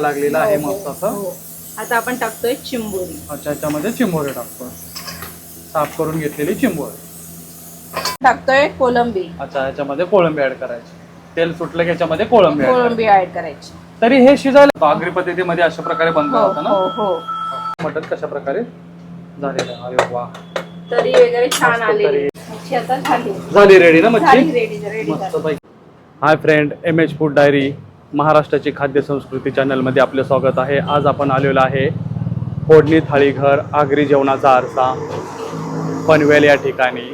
लागलेला आहे हो, मस्त हो, असं हो. आता आपण टाकतोय चिंबोरी. अच्छा याच्यामध्ये चिंबोरे टाकतो. साफ करून घेतलेली चिंबोरे. टाकतोय कोलंबी. अच्छा याच्यामध्ये कोळंबी ऍड करायची. तेल सुटलं की याच्यामध्ये कोळंबी कोळंबी ऍड करायची. तरी हे शिजायला आगरी पद्धतीमध्ये अशा प्रकारे हो होतं ना? हो मटन कशा प्रकारे झालेलं. अरे वा. तरी वगैरे छान मस्त आली झाली. रेडी ना मच्छी? मस्त hi friend M H food diary महाराष्ट्राची खाद्य संस्कृती चॅनलमध्ये आपले स्वागत आहे. आज आपण आलेलो आहे फोडणी थाळीघर आगरी जेवणाचा आरसा पनवेल या ठिकाणी.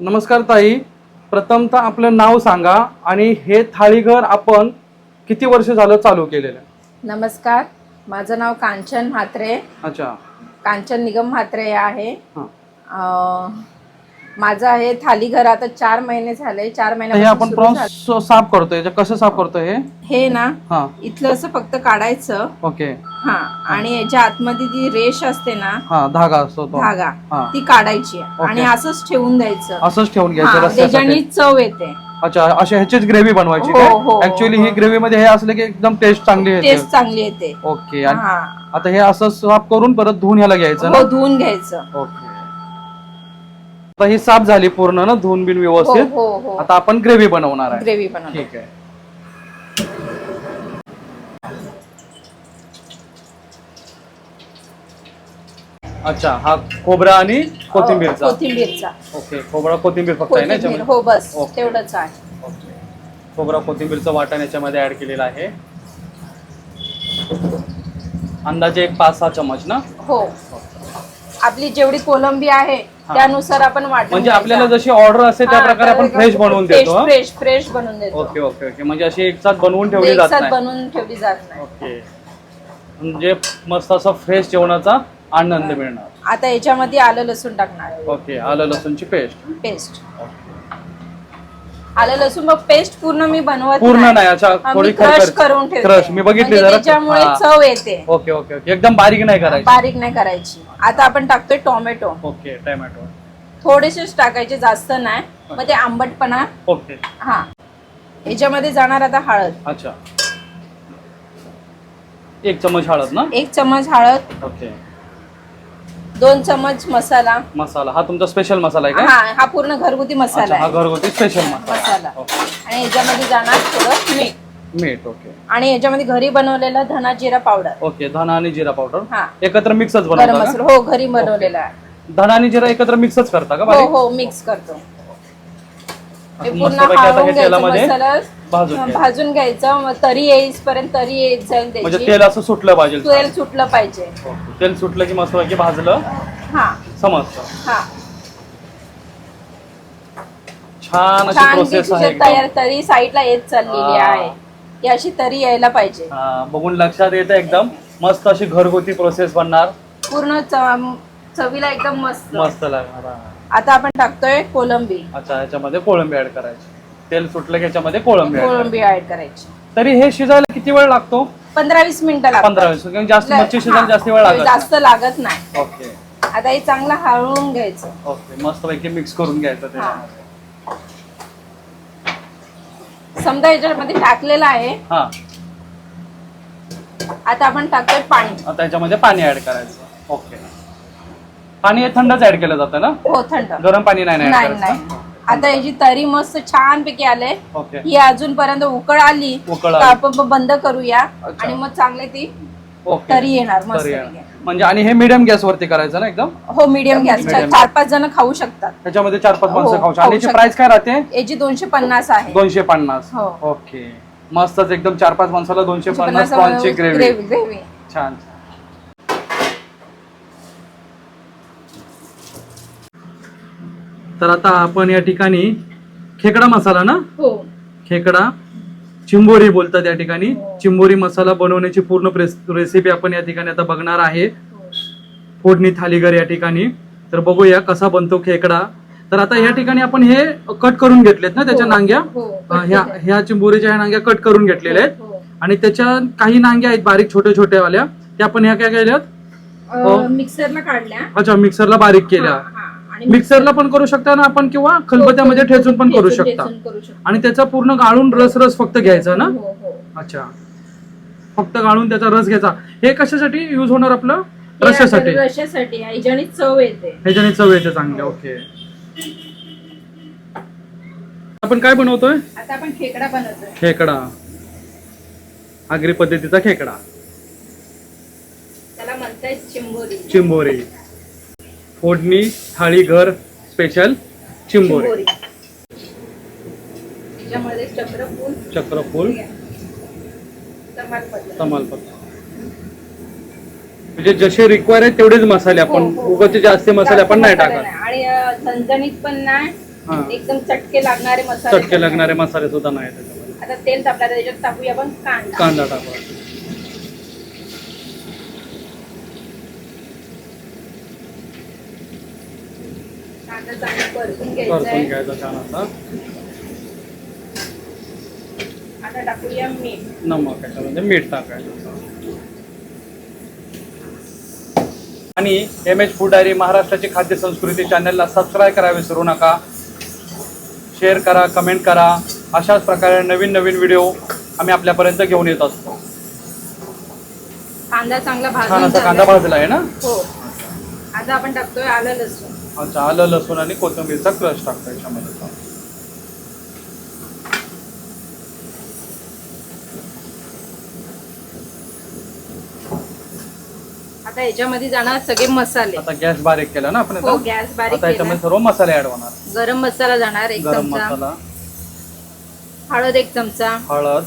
नमस्कार ताई. प्रथमतः आपलं नाव सांगा आणि हे थाळीघर आपण किती वर्ष झालं चालू केलेलं? आहे? नमस्कार. माझं नाव कांचन म्हात्रे. अच्छा. कांचन निगम म्हात्रे आहे. हां. अं, माझं आहे थालीघर आता चार महिने झाले चार तर हे आपण महिने प्रॉन्स साफ करतोय याचं कसं साफ करतोय हे? हे ना हा. इथलं असं फक्त काढायचं. ओके. हा आणि याच्या आतमध्ये जी रेष असते ना हा धागा असतो तो. धागा हा. ती काढायची. आणि असंच ठेवून द्यायचं. असंच ठेवून हा, घ्यायचं त्याच्याने रस्त्यासाठी चव येते. अच्छा अशा ह्याचीच ग्रेव्ही बनवायची हो, हो, काय ऍक्च्युअली हो. ही ग्रेव्ही मध्ये हे असलं की एकदम टेस्ट चांगली येते. टेस्ट चांगली येते. ओके आणि हा. आता हे असं साफ करून परत धुवून ह्याला घ्यायचं हो धुवून घ्यायचं. ओके. आता ही साफ झाली पूर्ण ना धुवून बिन हो व्यवस्थित हो हो. आता आपण ग्रेव्ही बनवणार आहे. ग्रेव्ही बनवतो ठीक आहे. अच्छा हा खोबरा आणि कोथिंबीरचा. कोथिंबीरचा. ओके खोबरा कोथिंबीर फक्त आहे ना कोथिंबीर याच्यामध्ये? हो बस ओके. तेवढंच आहे. ओके. खोबरा कोथिंबीरचं वाटण याच्यामध्ये ऍड केलेलं आहे. अंदाजे एक पाच सहा चमच ना? हो. आपली जेवढी कोलंबी आहे हा. त्यानुसार आपण वाटून म्हणजे आपल्याला जशी ऑर्डर असते त्या प्रकारे आपण फ्रेश बनवून देतो हा? फ्रेश फ्रेश बनवून देतो. Okay okay okay. म्हणजे अशी एक साथ बनवून ठेवली जात नाही. बनवून ठेवली जात नाही. ओके. म्हणजे मस्त असा फ्रेश जेवणाचा आनंद मिळणार. आता याच्यामध्ये आलं लसूण टाकणार. ओके आलं लसूणची पेस्ट पेस्ट आलं लसूण मग पेस्ट पूर्ण मी बनवत पूर्ण नाही. अच्छा हा, थोडी मी क्रश खरखर- करून ठेवते. क्रश मी बघितली म्हणजे जरा. त्याच्यामुळे हा. चव येते. Okay okay okay. एकदम बारीक नाही करायची. बारीक नाही करायची. आता आपण टाकतोय टोमॅटो. Okay tomato. थोडेसेच टाकायचे जास्त नाही. मग ते आंबटपणा. ओके. हा. याच्यामध्ये जाणार आता हळद. अच्छा. एक चमच हळद ना? एक चमच हळद. ओके. दोन चमच मसाला. मसाला. हा तुमचा स्पेशल मसाला आहे का? हा हा पूर्ण घरगुती मसाला अच्छा हा आहे. घरगुती स्पेशल मसाला. मसाला. ओके. आणि याच्यामध्ये जाणार थोडं मीठ. मीठ ओके. आणि याच्यामध्ये घरी बनवलेला धना जिरा पावडर. ओके धना आणि जिरा पावडर. हा. एकत्र मिक्सच गरम बनवता मसाला. हो घरी बनवलेला आहे. का धना आणि जिरा एकत्र मिक्सच करता का हो बारीक? हो मिक्स करतो. हे पूर्ण मस्तपैकी आता हाळून हे घ्यायचं तेलामध्ये मसाला. भाजून घ्यायचं. भाजून घ्यायचं. मग तरी येईपर्यंत तरी येत जाईल म्हणजे त्याची तेल असं सुटलं पाहिजे. तेल सुटलं पाहिजे. ओके. तेल सुटलं की मस्त पैकी भाजलं. हा. समजतं हा. छान अशी छान प्रोसेस आहे तयार तरी साईडला येत चाललेली हा. आहे. ही अशी तरी यायला पाहिजे. हा, बघून लक्षात येतं एकदम. मस्त अशी घरगुती प्रोसेस बनणार. पूर्ण च- चवीला एकदम मस्त. मस्त लागणार हा. आता आपण टाकतोय कोलंबी. अच्छा याच्यामध्ये कोळंबी ऍड करायची. तेल सुटलं की याच्यामध्ये कोळंबी add कोळंबी ऍड करायची करायची. तरी हे शिजायला किती वेळ लागतो? पंधरा वीस मिनिटं लागतात. पंधरा वीस कारण जास्त मच्छी शिजायला जास्त वेळ लागत नाही. जास्त लागत नाही. ओके. आता हे चांगलं हळवून घ्यायचं. ओके मस्त पैकी मिक्स करून घ्यायचं ते. हा. समजा याच्यामध्ये टाकलेलं आहे. हा. आता आपण टाकतोय पाणी. आता याच्यामध्ये पाणी ऍड करायचं. ओके. पाणी हे थंडच ऍड केलं जातं ना? हो थंड. गरम पाणी नाही नाही आता याची तरी मस्त छान पैकी आले. ओके. ही अजूनपर्यंत उकळ आली. उकळ तर आली. आपण बंद करूया. अच्छा. आणि मग चांगले ती ओके. तरी येणार मस्त तरी आहे. म्हणजे आणि हे मिडियम गॅस वरती करायचं ना एकदम? हो मीडियम गॅस Medium. चार पाच जण खाऊ शकतात. त्याच्यामध्ये चार पाच हो, माणसं खाऊ शकतात. खाऊ आणि याची शकतात. प्राइस काय राहते? याची दोनशे पन्नास आहे. दोनशे पन्नास. हो. ओके. मस्तच एकदम चार पाच माणसाला दोनशे पन्नास ग्रेव्ही ग्रेव्ही ग्रेव्ही छान. तर आता आपण या ठिकाणी खेकडा मसाला ना? हो. खेकडा चिंबोरी बोलतात या ठिकाणी. चिंबोरी मसाला बनवण्याची पूर्ण रेसिपी आपण या ठिकाणी आता बघणार आहे. फोडणी थालीगर या ठिकाणी. तर बघूया कसा बनतो खेकडा. तर आता या ठिकाणी आपण हे कट करून घेतलेत ना त्याच्या हो, नांग्या? हो, ह्या. ह्या चिंबोरीच्या ह्या नांग्या कट करून घेतलेल्या आहेत. हो. आणि त्याच्या काही नांग्या आहेत बारीक छोट्या छोट्या वाल्या. त्या आपण ह्या काय केल्यात? हो. मिक्सरला काढल्या. अच्छा मिक्सरला बारीक केल्या. हा, हा. मिक्सरला पण करू शकता ना आपण किंवा खलबत्त्यामध्ये ठेचून पण करू शकता. आणि त्याचा पूर्ण गाळून रस रस फक्त घ्यायचा ना? हो हो. अच्छा. फक्त गाळून त्याचा रस घ्यायचा. हे कशासाठी युज होणार आपलं? हे रशासाठी. रशासाठी. ह्याच्याने चव येते. ह्याच्याने चव येते चांगले ओके. आपण काय बनवतोय? आता आपण खेकडा बनवतोय. खेकडा. आगरी पद्धतीचा खेकडा. त्याला चिंबोरी. चिंबोरी. फोडणी थाळी घर स्पेशल चिंबोरी. चक्रफूल चक्रफूल तमालपत्र म्हणजे जसे रिक्वायर आहेत तेवढेच मसाले आपण हो, हो. उगाचे जास्त मसाले आपण नाही टाकत. आणि झणझणीत पण नाही. हा. एकदम चटके लागणारे मसाले चटके लागणारे मसाले सुद्धा नाही आता तेल तापला त्याच्यात टाकूया आपण कांदा. कांदा टाकू कांदा चांगला परतून घ्यायचा परतून आहे घ्यायचा छान असा आता टाकूया मीठ. नमक याच्यामध्ये मीठ टाकायचं. आणि एम एच फूड डायरी महाराष्ट्राची खाद्य संस्कृती चॅनलला सबस्क्राईब करा विसरू नका. शेअर करा कमेंट करा. अशाच प्रकारे नवीन नवीन व्हिडिओ आम्ही आपल्यापर्यंत घेऊन येत असतो. कांदा चांगला छान भाजून असा कांदा. भाजला आहे ना? हो. आता आपण टाकतोय आलं लसूण. अच्छा आलं लसूण आणि कोथिंबीरचा क्रश टाकतो याच्यामध्ये. आता याच्यामध्ये जाणार सगळे मसाले. आता गॅस बारीक केला ना आपण हो आता गॅस बारीक आता याच्यामध्ये केला. सर्व मसाले ऍड होणार. गरम मसाला जाणार एक गरम चमचा. मसाला. हळद एक चमचा. हळद.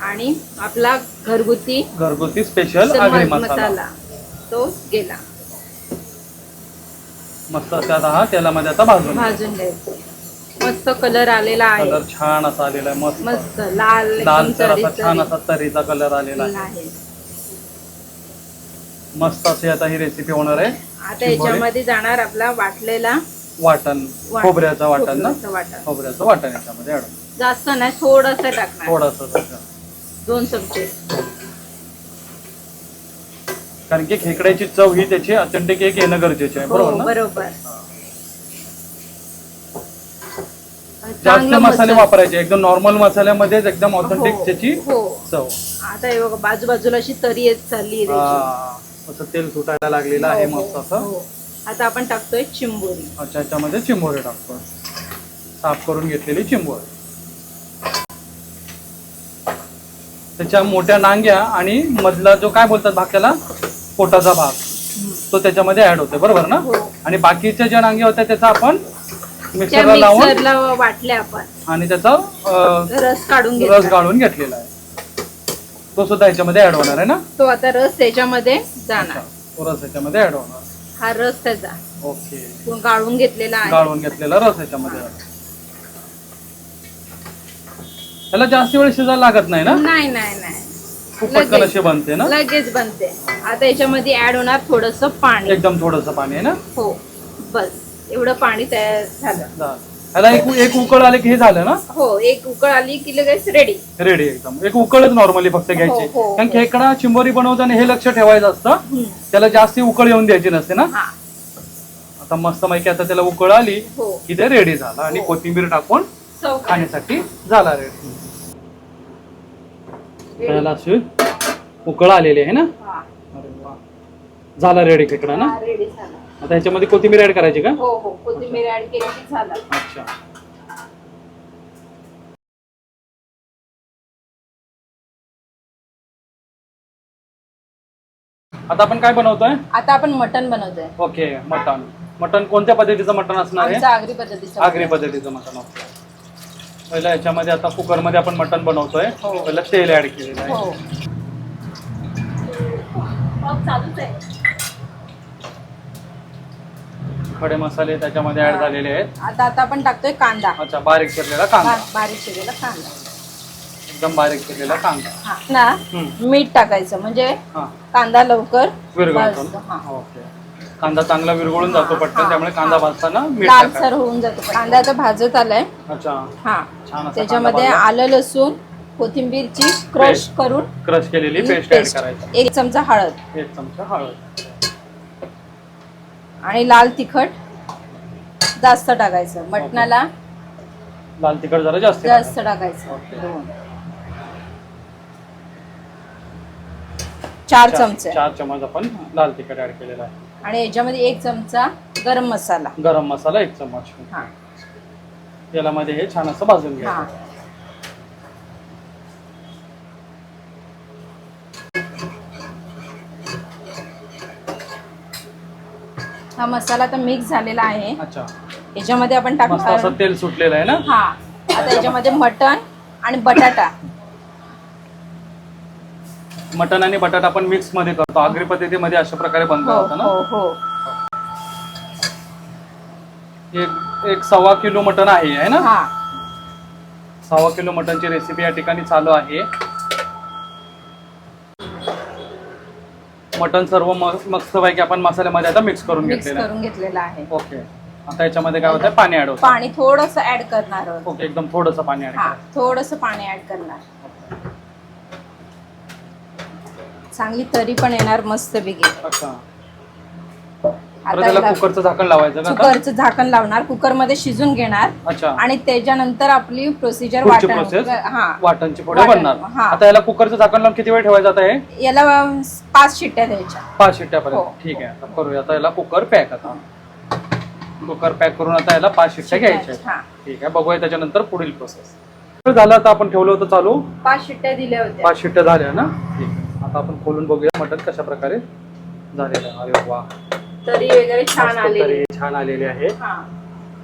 आणि आपला घरगुती घरगुती स्पेशल आगरी मसाला. मसाला. तो गेला. मस्त त्यात हा तेलामध्ये आता भाजून भाजून घ्यायचं. मस्त कलर आलेला आहे. कलर छान असा आलेला आहे मस्त. मस्त लाल लाल एकदम तर असा छान असा तरीचा कलर आलेला आहे. आहे मस्त अशी आता ही रेसिपी होणार आहे. आता चिंबोरी. याच्यामध्ये जाणार आपला वाटलेला वाटण वाट- खोबऱ्याचं वाटण ना? खोबऱ्याचं वाटण. खोबऱ्याचं वाटण याच्यामध्ये ऍड जास्त नाही थोडस टाकणार. थोडस दोन चमचे. कारण की खेकड्याची चव ही त्याची ऑथेंटिक एक येणं गरजेचे आहे हो बरोबर ना? बरोबर. जास्त चांगलं मसाले मसाला- वापरायचे एकदम नॉर्मल मसाल्यामध्येच एकदम ऑथेंटिक हो, त्याची हो. चव. आता हे बघा बाजूबाजूला अशी तरी येत चालली आहे त्याची. हा, असं तेल सुटायला लागलेलं आहे हो, मस्त हो, असं. हो. आता आपण टाकतोय चिंबोरी. अच्छा याच्यामध्ये चिंबोरे टाकतो साफ करून घेतलेली चिंबोरे. त्याच्या मोठ्या नांग्या आणि मधला जो काय बोलतात भाग त्याला पोटाचा भाग. तो त्याच्यामध्ये ऍड होते. बरोबर ना? हो. आणि बाकीच्या ज्या नांग्या होत्या त्याचा आपण मिक्सरला लावून वाटल्या आपण. आणि त्याचा रस काढून रस गाळून घेतलेला आहे. तो सुद्धा याच्यामध्ये ऍड होणार आहे ना? तो आता रस त्याच्यामध्ये जाणार. तो रस याच्यामध्ये ऍड होणार. हा रस त्याचा. ओके. गाळून घेतलेला आहे. गाळून घेतलेला रस याच्यामध्ये. त्याला जास्त वेळ शिजायला लागत नाही ना? नाही नाही नाही. खूप पटकन. अशी बनते ना? लगेच बनते. आता याच्यामध्ये ऍड होणार थोडस पाणी. एकदम थोडस पाणी आहे ना? हो. बस. एवढं पाणी तयार झालं. ह्याला एक एक उकळ आले की हे झालं ना? हो एक उकळ आली की लगेच रेडी रेडी एकदम. एक उकळच नॉर्मली फक्त घ्यायची. हो, हो, कारण हो. खेकडा चिंबोरी बनवताना हे लक्ष ठेवायचं असतं. त्याला जास्ती उकळ येऊन द्यायची नसते ना? हा. आता मस्त माहिती आता त्याला उकळ आली हो. की ते रेडी झालं आणि हो. कोथिंबीर टाकून खाण्यासाठी झाला रेडी त्याला अशी उकळ आलेली आहे ना? हा. अरे वा. झाला रेडी खेकडा ना? रेडी झाला. आता ह्याच्यामध्ये कोथिंबीर ऍड करायची का? हो हो. कोथिंबीर ऍड केली की झालं. अच्छा. आता आपण काय बनवतोय? आता आपण मटन बनवतोय. ओके मटन मटन कोणत्या पद्धतीचं मटन असणार आमचं आहे आगरी पद्धतीचं आगरी. पद्धतीचं मटन ओके. पहिलं याच्यामध्ये आता कुकरमध्ये आपण मटन बनवतोय. हो. पहिलं तेल ऍड केलेलं आहे. हो. चालूच आहे. खडे मसाले त्याच्यामध्ये ऍड झालेले आहेत. आता आता आपण टाकतोय कांदा. अच्छा बारीक चिरलेला कांदा. बा- बारीक चिरलेला कांदा. एकदम बारीक चिरलेला कांदा. हा. ना? हम्म. मीठ टाकायचं म्हणजे हा. कांदा लवकर विरघळतो. भाजतो. हा. ओके. कांदा चांगला विरघळून जातो हा, पटकन हा, त्यामुळे कांदा हा. भाजताना मीठ लालसर होऊन जातो कांदा आता भाजत आलाय. अच्छा. हा. छान असा त्याच्यामध्ये कांदा आलं लसूण कोथिंबीरची क्रश. करून क्रश केलेली पेस्ट ऍड पेस्ट. करायची. एक चमचा हळद. एक चमचा हळद. आणि लाल तिखट जास्त टाकायचं. मटणाला लाल तिखट जरा जास्त जास्त टाका. टाकायचं. दोन चार चमचे. चार चमच आपण लाल तिखट ऍड केलेला आहे. आणि याच्यामध्ये एक चमचा गरम मसाला. गरम मसाला एक चमच. हा. याला मध्ये हे छान असं भाजून हा. घ्यायचं हा मसाला तर मिक्स झालेला आहे. अच्छा. याच्यामध्ये आपण मस्त टाकणार असं तेल सुटलेलं आहे ना? हा. आता याच्यामध्ये मटण आणि बटाटा. मटन आणि बटाटा आपण मिक्समध्ये करतो. आगरी पद्धतीमध्ये अशा प्रकारे बनवलं हो होतं ना? हो हो. एक एक सव्वा किलो मटन आहे है ना? हा. सव्वा किलो मटनची रेसिपी या ठिकाणी चालू आहे. मटन सर्व मस्त पैकी आपण मसाल्यामध्ये आता मिक्स करून मिक्स घेतलेलं आहे. करून घेतलेला आहे. ओके आता याच्यामध्ये काय होतं पाणी ऍड होतं. पाणी थोडस ऍड करणार आहोत. ओके एकदम थोडस पाणी ऍड हा थोडस पाणी ऍड करणार. चांगली तरी पण येणार मस्त बिगी. अच्छा. त्याला याला कुकरचं झाकण लावायचं का आता? कुकरचं झाकण लावणार कुकरमध्ये शिजून घेणार. अच्छा. आणि त्याच्यानंतर आपली प्रोसिजर पुढची वाटण प्रोसेस हा. वाटणची वाटण, बनणार. हा. आता याला कुकरचं झाकण लावून किती वेळ ठेवायचं आता हे? याला पाच शिट्ट्या द्यायच्या. पाच शिट्ट्यापर्यंत. हो. ठीक आहे. आता करूया. आता याला कुकर पॅक आता. कुकर पॅक करून आता याला पाच शिट्ट्या घ्यायच्या आहेत. हा. ठीक आहे. बघूया त्याच्यानंतर पुढील प्रोसेस झालं आता आपण ठेवलं होतं चालू? पाच शिट्ट्या दिल्या होत्या. पाच शिट्ट्या झाल्या ना? ठीक आहे. आता आपण खोलून बघूया मटण कशा प्रकारे झालेलं आहे. अरे वा. तरी वगैरे छान मस्त आले तरी छान आलेले आहे. हा.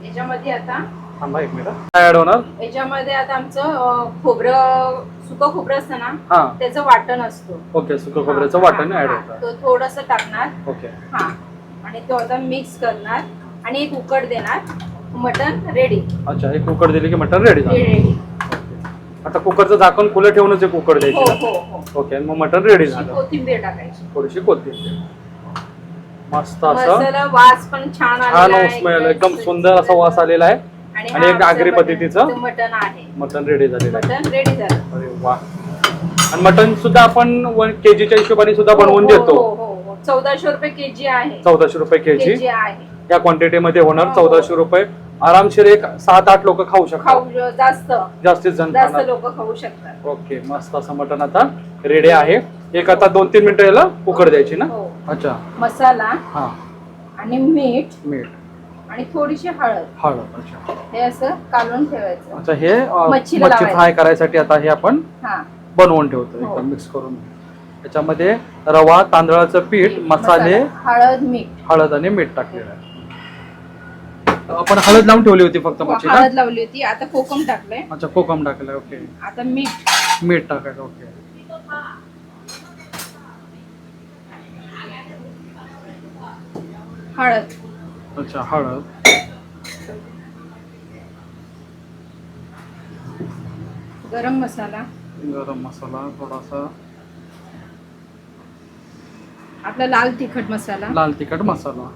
याच्यामध्ये आता थांबा एक मिनिट. काय ऍड होणार? याच्यामध्ये आता आमचं अं, खोबरं सुकं खोबरं असतं ना हा. त्याचं वाटण असतो. ओके सुकं खोबऱ्याचं वाटण ऍड. होतं. तो थोडस टाकणार. ओके. हा. आणि तो आता मिक्स करणार आणि एक उकड देणार मटन रेडी अच्छा एक कुकर दिली की मटण रेडी झालं. रेडी आता कुकरचं झाकण खुलं ठेवूनच एक कुकर हो द्यायची? हो हो. ओके मग मटण रेडी झालं. कोथिंबीर टाकायची. थोडीशी कोथिंबीर. मस्त असं. मसाला वास पण छान छान आलेला आहे. स्मेल एकदम सुंदर असा वास आलेला आहे. आणि हा एक आमचं आगरी मटण- पद्धतीचं? मटण आहे. मटण रेडी झालेलं आहे. मटण रेडी झालं. अरे वा. आणि मटण सुद्धा आपण वन केजीच्या हिशोबाने सुद्धा बनवून हो, हो, देतो. हो, हो, हो. चौदाशे रुपये केजी आहे. चौदाशे रुपये केजी. केजी आहे. या क्वांटिटी मध्ये होणार हो. चौदाशे रुपये. आरामशीर एक सात आठ लोक खाऊ शकतात. खाऊ जास्त. जास्तीत जण जास्त खाणार. लोक खाऊ शकतात. ओके मस्त असं मटण आता रेडी आहे. एक आता दोन तीन मिनिटं याला उकड द्यायची ना? हो. अच्छा. मसाला हा. आणि मीठ मीठ. आणि थोडीशी हळद. हळद अच्छा. हे असं कालवून ठेवायचं. अच्छा हे अ, मच्छीला मच्छी लावायचं. फ्राय करायसाठी आता हे आपण हा. बनवून ठेवतो हो. एकदम मिक्स करून. त्याच्यामध्ये रवा तांदळाचं पीठ मसाले हळद मीठ. हळद आणि मीठ टाकलेलं आहे. आपण हळद लावून ठेवली होती फक्त हो, हळद लावली होती. आता कोकम टाकलंय. अच्छा कोकम टाकलंय ओके. आता मीठ. मीठ टाकायचं ओके. हळद. अच्छा हळद. गरम मसाला. गरम मसाला थोडासा. आपला लाल तिखट मसाला. लाल तिखट मसाला.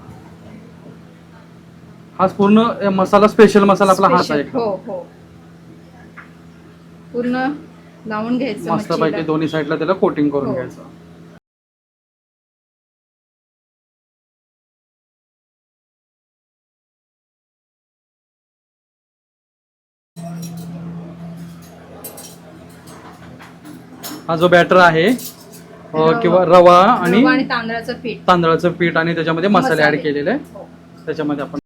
हाच पूर्ण मसाला स्पेशल मसाला आपला हाच आहे. हो हो पूर्ण लावून घ्यायचं मस्त पैकी मच्छीला. दोन्ही साईडला त्याला कोटिंग करून हो. घ्यायचं हा जो बॅटर आहे अ, रवा. किंवा रवा आणि रवा आणि तांदळाचं पीठ तांदळाचं पीठ आणि त्याच्यामध्ये मसाले ऍड मसाले. केलेले आहे. हो. त्याच्यामध्ये आपण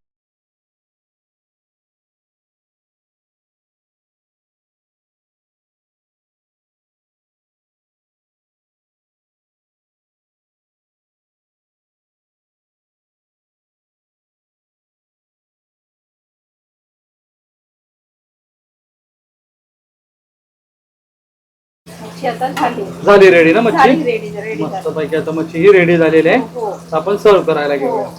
मच्छी आता झाली. झाली रेडी ना झाली मच्छी रेडी रेडी मस्त पैकी आता मच्छी ही रेडी झालेली आहे. हो आता आपण सर्व करायला हो घेऊया. हो.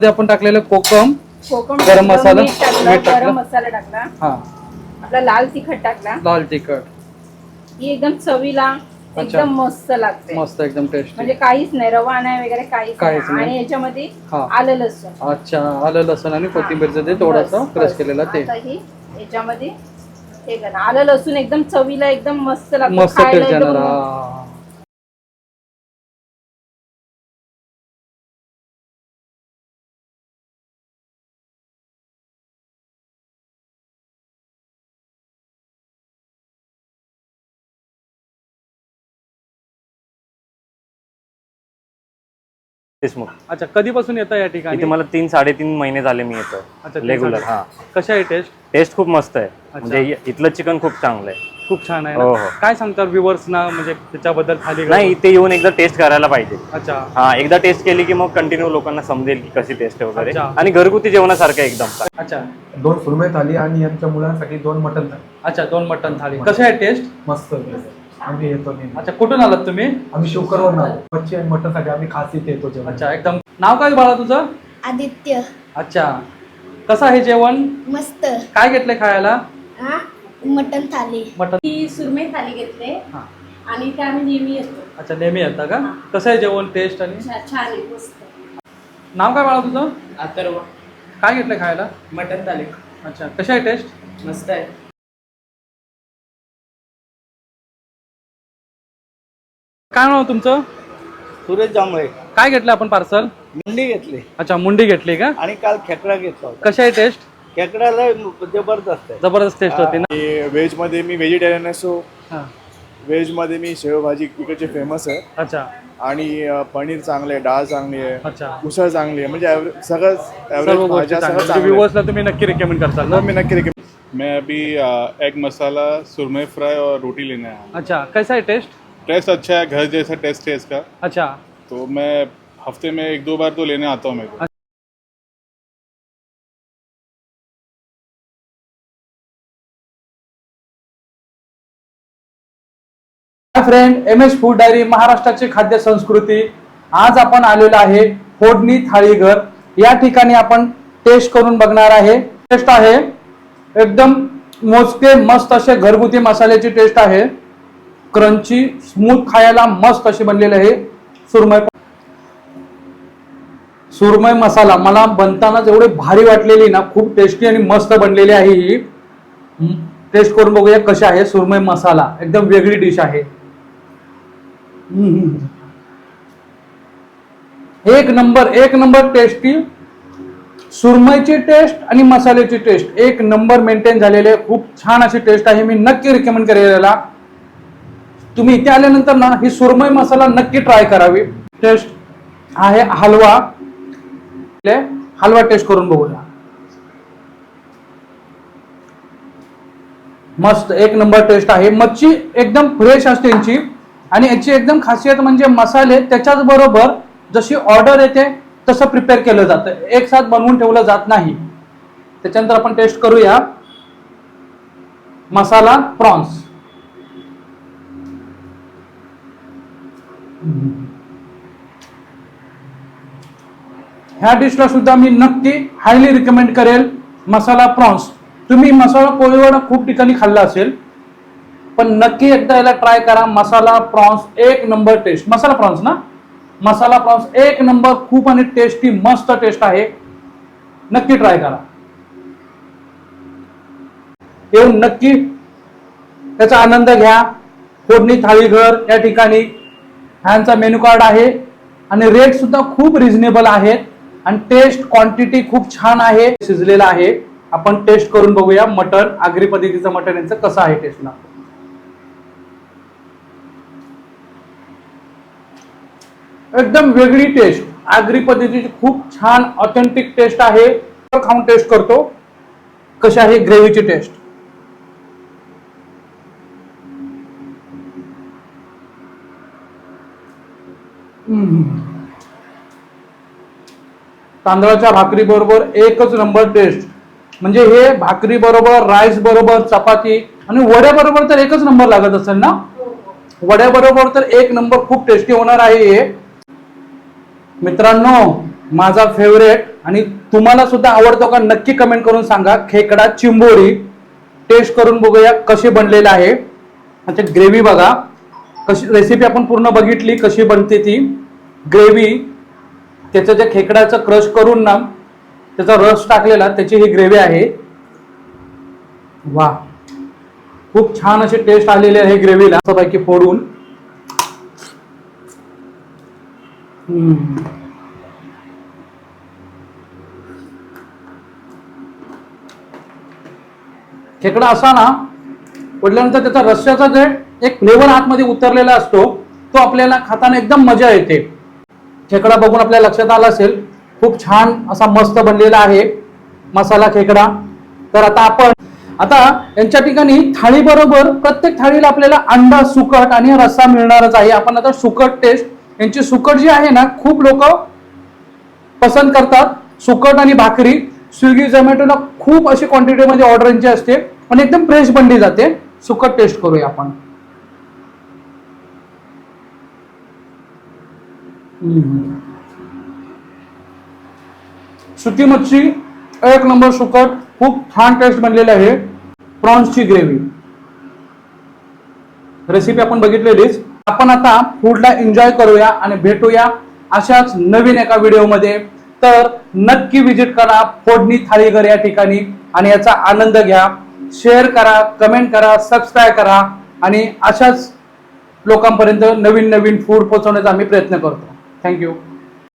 ते आपण टाकलेलं कोकम कोकम गरम टाकलं, मसाला, मीठ टाकलं मीठ टाकलं. गरम मसाला टाकला. हा. आपला लाल तिखट टाकला. लाल तिखट. ही एकदम चवीला एकदम मस्त लागते. मस्त एकदम टेस्टी म्हणजे काहीच नाही रवा नाही वगैरे काहीच काहीच नाही. नाही. आणि याच्यामध्ये हा. आलं लसूण. अच्छा आलं लसूण आणि कोथिंबीरचं ते थोडंसं क्रश. केलेलं ते. आता ही याच्यामध्ये हे करा. आलं लसूण एकदम चवीला एकदम मस्त लागतं. मस्त खायला टेस्ट एकदम येणार हा. देशमुख अच्छा कधीपासून येतं या ठिकाणी? मला तीन साडेतीन महिने झाले मी अच्छा, येतो तीन रेग्युलर साडे- हा. कशी आहे टेस्ट? टेस्ट खूप मस्त आहे. म्हणजे इ- इथलं चिकन खूप चांगलं आहे. खूप छान आहे हो, ना? हो. काय सांगतात व्ह्युअर्स ना म्हणजे त्याच्याबद्दल खाली नाही इथे येऊन एकदा टेस्ट करायला पाहिजे. अच्छा. हा एकदा टेस्ट केली की मग कंटिन्यू लोकांना समजेल की कशी टेस्ट आहे वगैरे. अच्छा. आणि घरगुती जेवणासारखं आहे एकदम. अच्छा. दोन सुरमई थाली आणि यांच्या मुलांसाठी दोन मटन थाली अच्छा दोन मटन थाळी. कसे आहे टेस्ट? मस्त. आम्ही येतो नेहमी. अच्छा कुठून आलात तुम्ही? आम्ही शिवकरवर ना मच्छी आणि मटनसाठी आम्ही खास इथे येतो जेवण अच्छा एकदम. नाव काय बाळा तुझं? आदित्य. अच्छा. कसं आहे जेवण? मस्त. काय घेतलंय खायला? हा मटन थाली. मटन. ती सुरमई थाली घेतले. हा. आणि ते आम्ही नेहमी येतो. अच्छा नेहमी येतं का? कसं आहे जेवण टेस्ट आणि? छा- छान आहे मस्त. नाव काय बाळा तुझं? अथर्व. काय घेतलंय खायला? मटन थाली. अच्छा कशी आहे टेस्ट मस्त आहे. काय नाव तुमचं? सुरेश जांभळे. काय घेतलं आपण पार्सल मुंडी घेतली. अच्छा मुंडी घेतली का? आणि काल खेकडा घेतला होता. कशी आहे टेस्ट खेकड्याला जबरदस्त आहे. जबरदस्त टेस्ट होती ना? आणि व्हेजमध्ये मी व्हेजिटेरियन आहे सो हा. व्हेजमध्ये मी शेवभाजी इकडची फेमस आहे. अच्छा. आणि अ, पनीर चांगलं आहे डाळ चांगली आहे अच्छा. उसळ चांगली आहे. म्हणजे average- सगळं सर्व ॲव्हरेज गोष्टी भाज्या चांगल्या. सगळं म्हणजे चांगलं आहे. व्ह्युअर्सला तुम्ही नक्की रिकमेंड करताल ना? हो, मी नक्की recommend- मैं अभी एग मसाला सुरमई फ्राई और रोटी लेने आया हूँ। अच्छा कैसा है टेस्ट टेस्ट अच्छा है घर जैसा टेस्ट है इसका। अच्छा। तो मैं हफ्ते में एक दो बार तो लेने आता हूँ मेरे को। Friend M S food diary महाराष्ट्राची खाद्य संस्कृती. आज आपण आलेलो आहे फोडणी थाळीघर या ठिकाणी आपण टेस्ट करून बघणार आहे. टेस्ट आहे. एकदम मोजके मस्त असे घरगुती मसाल्याची टेस्ट आहे. क्रंची स्मूथ खायला मस्त अशी बनलेली आहे. सुरमय सुरमय मसाला मला बनताना एवढी भारी वाटलेली ना खूप टेस्टी आणि मस्त बनलेली आहे ही. टेस्ट करून बघूया कशी आहे सुरमय मसाला. एकदम वेगळी डिश आहे. एक नंबर एक नंबर टेस्टी सुरमईची टेस्ट आणि मसाल्याची टेस्ट एक नंबर मेंटेन झालेली आहे. खूप छान अशी टेस्ट आहे. मी नक्की रिकमेंड करेल याला. तुम्ही इथे आल्यानंतर ना ही सुरमई मसाला नक्की ट्राय करावी. टेस्ट आहे हलवा. हलवा टेस्ट करून बघूया. मस्त एक नंबर टेस्ट आहे. मच्छी एकदम फ्रेश असते यांची. आणि याची एकदम खासियत म्हणजे मसाले त्याच्याच बरोबर जशी ऑर्डर येते तसं प्रिपेअर केलं जातं. एक साथ बनवून ठेवलं जात नाही. त्याच्यानंतर आपण टेस्ट करूया. मसाला प्रॉन्स ह्या डिशला सुद्धा मी नक्की हायली रिकमेंड करेल. मसाला प्रॉन्स तुम्ही मसाला कोळीवडा खूप ठिकाणी खाल्ला असेल पण नक्की एकदा याला ट्राय करा. मसाला प्रॉन्स एक नंबर टेस्ट मसाला प्रॉन्स ना? मसाला प्रॉन्स एक नंबर खूप आणि टेस्टी मस्त टेस्ट आहे. नक्की ट्राय करा. येऊन नक्की त्याचा आनंद घ्या. फोडणी थाळीघर या ठिकाणी. ह्यांचा मेनू कार्ड आहे. आणि रेट सुद्धा खूप रिझनेबल आहेत आणि टेस्ट क्वांटिटी खूप छान आहे. शिजलेला आहे. आपण टेस्ट करून बघूया मटन आगरी पद्धतीचं मटन यांचं कसं आहे टेस्टला एकदम वेगळी टेस्ट आगरी पद्धतीची खूप छान ऑथेंटिक टेस्ट आहे. खाऊन टेस्ट करतो. कशी आहे? ग्रेव्हीची टेस्ट तांदळाच्या भाकरी बरोबर एकच नंबर टेस्ट म्हणजे हे भाकरी बरोबर राईस बरोबर चपाती आणि वड्या बरोबर तर एकच नंबर लागत असेल ना? वड्या बरोबर तर एक नंबर खूप टेस्टी होणार आहे हे. मित्रांनो माझा फेवरेट आणि तुम्हाला सुद्धा आवडतो का नक्की कमेंट करून सांगा. खेकडा चिंबोरी. टेस्ट करून बघूया कसे बनलेले आहे. अच्छा ग्रेव्ही बघा. कशी रेसिपी आपण पूर्ण बघितली कशी बनते ती. ग्रेव्ही त्याचं जे खेकड्याचं क्रश करून ना त्याचा रस टाकलेला त्याची ही ग्रेव्ही आहे. वा खूप छान अशी टेस्ट आलेली आहे ग्रेव्हीला पैकी फोडून. खेकडा असा ना पडल्यानंतर त्याचा रस्स्याचा जे एक फ्लेवर आतमध्ये उतरलेला असतो तो आपल्याला खाताना एकदम मजा येते. खेकडा बघून आपल्या लक्षात आला असेल खूप छान असा मस्त बनलेला आहे मसाला खेकडा. तर आता आपण आता यांच्या ठिकाणी थाळी बरोबर प्रत्येक थाळीला आपल्याला अंडा सुकट आणि रस्सा मिळणारच आहे. आपण आता सुकट टेस्ट यांची सुकट जी आहे ना खूप लोक पसंत करतात. सुकट आणि भाकरी स्विगी झोमॅटोला खूप अशी क्वांटिटीमध्ये ऑर्डर यांची असते आणि एकदम फ्रेश बनली जाते. सुकट टेस्ट करूया आपण. सुकी मच्छी एक नंबर सुकट खूप छान टेस्ट बनलेली आहे. प्रॉन्सची ग्रेव्ही. रेसिपी आपण बघितलेलीच. आपण आता फूडला एन्जॉय करूया आणि भेटूया अशाच नवीन एका व्हिडिओमध्ये तर नक्की विजिट करा फोडणी थाळीघर या ठिकाणी आणि याचा आनंद घ्या. शेअर करा कमेंट करा सबस्क्राईब करा आणि अशाच लोकांपर्यंत नवीन नवीन फूड पोहोचवण्याचा आम्ही प्रयत्न करतो. thank you.